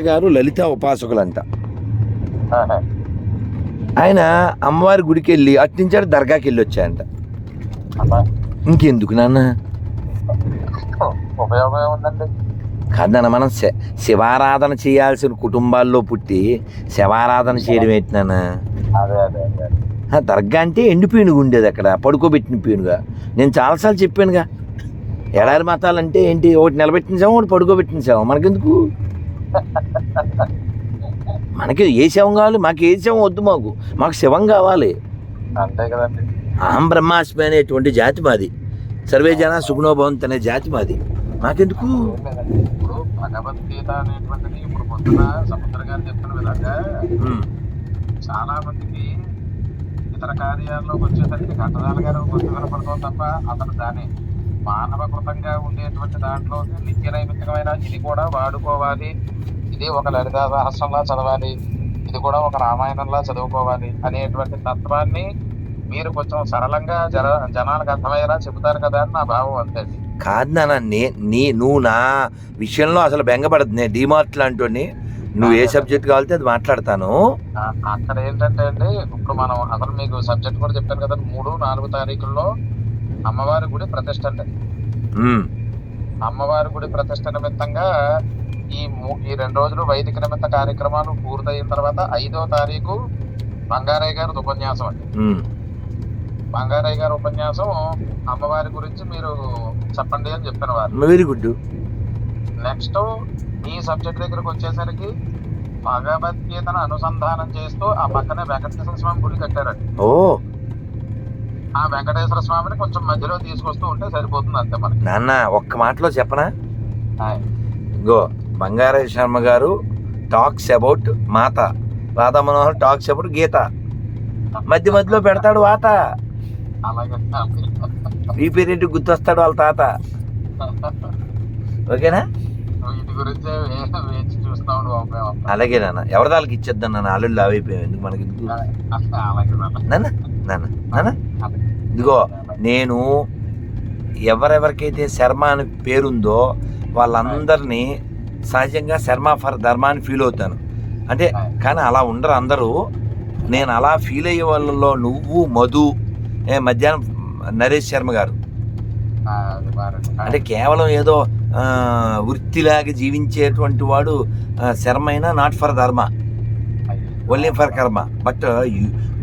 గారు లలిత ఉపాసకులంట. ఆయన అమ్మవారి గుడికి వెళ్ళి అట్నుంచాడు దర్గాకి వెళ్ళి వచ్చాయంట. ఇంకెందుకు నాన్న? ఉపయోగం ఏముందండి కాదన్న మనం శివారాధన చేయాల్సిన కుటుంబాల్లో పుట్టి శివారాధన చేయడం ఏంటి నాన్న? అదే అదే అదే ఆ దర్గా అంటే ఎండిపోయినగా ఉండేది అక్కడ పడుకోబెట్టిన పీనుగా. నేను చాలాసార్లు చెప్పానుగా. ఎడారి మతాలు అంటే ఏంటి ఒకటి నిలబెట్టిన శవం ఒకటి పడుకోబెట్టిన శవం. మనకెందుకు? మనకి ఏ శవం కావాలి? మాకు ఏ శవం వద్దు మాకు. మాకు శవం కావాలి. అంతే కదండి. అహం బ్రహ్మాస్మి అనేటువంటి జాతి మాది. సర్వే జన సుగుణోభవంత్ అనే జాతి మాది. మాకెందుకు. ఇప్పుడు భగవద్గీత అనేటువంటిది ఇప్పుడు పొద్దున సముద్ర గారు చెప్పిన విధంగా చాలా మందికి ఇతర కార్యాల్లోకి వచ్చేసరికి ఘటనాల గారు గుర్తు కనపడతాం తప్ప అతను దాని మానవకృతంగా ఉండేటువంటి దాంట్లో నిత్య నైమిత్తికమైన ఇది కూడా వాడుకోవాలి. ఇది ఒక లలితా సహస్రంలా చదవాలి. ఇది కూడా ఒక రామాయణంలా చదువుకోవాలి అనేటువంటి తత్వాన్ని మీరు కొంచెం సరళంగా జన జనాలకు అర్థమయ్యేలా చెబుతారు కదా అని నా భావం అంతే. కాదు నాన్న నే నీ నువ్వు నా విషయంలో అసలు బెంగపడదు. నేను డిమార్ట్ లాంటి నువ్వు ఏ సబ్జెక్ట్ కావాలితే అది మాట్లాడతాను. అక్కడ ఏంటంటే అండి ఇప్పుడు మనం అసలు మీకు సబ్జెక్ట్ కూడా చెప్పాను కదా మూడు నాలుగు తారీఖుల్లో అమ్మవారి గుడి ప్రతిష్ట అండి అమ్మవారి గుడి ప్రతిష్ట నిమిత్తంగా ఈ ఈ రెండు రోజులు వైదిక నిమిత్త కార్యక్రమాలు పూర్తయిన తర్వాత ఐదో తారీఖు బంగారయ్య గారి ఉపన్యాసం అండి. బంగారయ్య గారి ఉపన్యాసం అమ్మవారి గురించి మీరు చెప్పండి అని చెప్పిన వారు. Very good. నెక్స్ట్ ఈ సబ్జెక్ట్ దగ్గరకు వచ్చేసరికి భగవద్గీతను అనుసంధానం చేస్తూ ఆ పక్కనే వెంకటేశ్వర స్వామి గుడి కట్టారండి. ఓ. ఆ వెంకటేశ్వర స్వామిని కొంచెం మధ్యలో తీసుకొస్తూ ఉంటే సరిపోతుంది అంతే మనకి. నాన్న ఒక్క మాటలో చెప్పనా. గో బంగారయ్య శర్మ గారు talks about Mata. Radha Manohar talks about Gita. మధ్య మధ్యలో పెడతాడు వాత. అలాగే. ఈ పీరియడ్ గుర్తొస్తాడు వాళ్ళ తాత? ఓకేనా? వీటి గురించి వేచి చూస్తాం అలాగే నాన్న. ఎవరి దానికి ఇచ్చేద్దాం నాన్న? అల్లుళ్ళు లావైపోయాం ఎందుకు మనకి అలాగే నాన్న. నాన్న ఇదిగో నేను ఎవరెవరికైతే శర్మ అని పేరుందో వాళ్ళందరినీ సహజంగా శర్మ ఫర్ ధర్మ అని ఫీల్ అవుతాను. అంటే కానీ అలా ఉండరు అందరూ. నేను అలా ఫీల్ అయ్యే వాళ్ళలో నువ్వు మధు ఏ మధ్యాహ్నం నరేష్ శర్మ గారు. అంటే కేవలం ఏదో వృత్తిలాగా జీవించేటువంటి వాడు ఆ, అయినా not for dharma only for karma but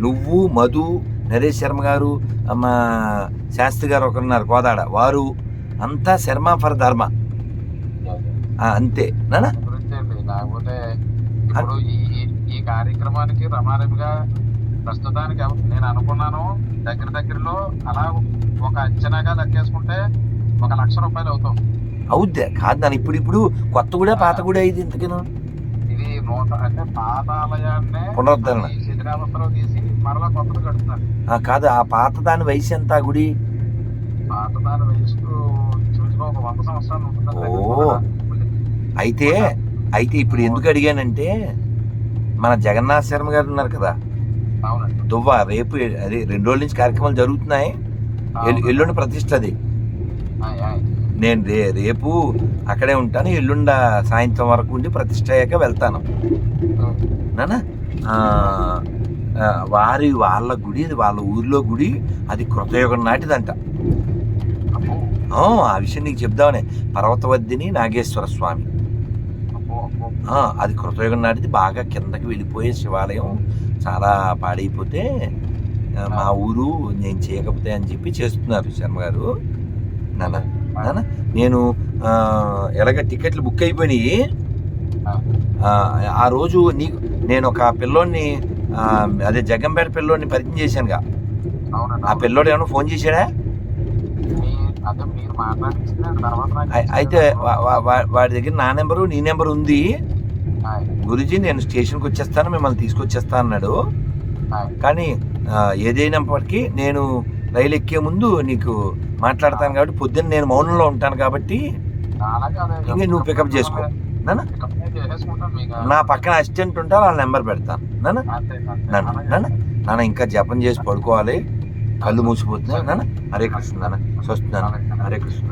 నువ్వు మధు నరేష్ శర్మ గారు మా శాస్త్రి గారు ఒకరున్నారు కోదాడ. వారు అంతా శర్మ ఫర్ ధర్మ. అంతే. నానా? దాని ఇప్పుడు ఈ ఈ- కార్యక్రమానికి రమారమిగా ప్రస్తుతానికి నేను అనుకున్నాను దగ్గర దగ్గరలో అలా ఒక అంచనాగా లెక్కేసుకుంటే ఒక లక్ష రూపాయలు అవుతాం అవుద్దే కాదు నాన్న ఇప్పుడు ఇప్పుడు కొత్త కూడా పాత కూడా ఇది ఇంతకిను ఇది నూట అంటే పాత ఆలయాన్నే పునరుద్ధరణ. ఈ శిథిలావస్థలో తీసి మరలా కొత్తది కడుతున్నారు ఆ, కాదు ఆ పాత దాని వయసు ఎంత గుడి పాత దాని వయసుకు చూసుకో ఒక వంద సంవత్సరాలు ఉంటుంది ఓ. అయితే అయితే ఇప్పుడు ఎందుకు అడిగానంటే మన జగన్నాథ్ శర్మ గారు ఉన్నారు కదా దువ్వ రేపు అదే రెండు రోజుల నుంచి కార్యక్రమాలు జరుగుతున్నాయి ఎల్లు- ఎల్లుండి ప్రతిష్ట అది. నేను రే రేపు అక్కడే ఉంటాను ఎల్లుండ సాయంత్రం వరకు ఉండి ప్రతిష్ట అయ్యాక వెళ్తాను. నానా? వారి వాళ్ళ గుడి అది వాళ్ళ ఊర్లో గుడి అది కృతయుగం నాటిదంట. ఆ, విషయం నీకు చెప్దామనే. పర్వతవద్దిని నాగేశ్వర స్వామి. అది కృతయుగం నాటిది బాగా కిందకి వెళ్ళిపోయే శివాలయం. చాలా పాడైపోతే మా ఊరు నేను చేయకపోతే అని చెప్పి చేస్తున్నారు శర్మ గారు. నాన్న నాన్న నేను ఎలాగ టికెట్లు బుక్ అయిపోయినాయి. ఆ, రోజు నీకు నేను ఒక పిల్లోడిని అదే జగ్గంపేట పిల్లోడిని పరిచయం చేశానుగా. ఆ పిల్లోడు ఏమైనా ఫోన్ చేశాడా? అయితే వాడి దగ్గర నా నెంబరు నీ నెంబర్ ఉంది. గురుజీ నేను స్టేషన్కి వచ్చేస్తాను మిమ్మల్ని తీసుకొచ్చేస్తా అన్నాడు. కానీ ఏదైనప్పటికీ నేను రైలు ఎక్కే ముందు నీకు మాట్లాడతాను కాబట్టి పొద్దున్న నేను మౌనంలో ఉంటాను కాబట్టి ఇంక నువ్వు పికప్ చేసుకో. మీకు. నా పక్కన అసిస్టెంట్ ఉంటా వాళ్ళ నెంబర్ పెడతాను. నాన్న. నాన్న. నాన్న? నాన్న ఇంకా జపం చేసి పడుకోవాలి. కళ్ళు మూసిపోతున్నాయి. నాన్న? హరే కృష్ణ నాన్న. స్వస్తి నాన్న. అలాగే. హరే కృష్ణ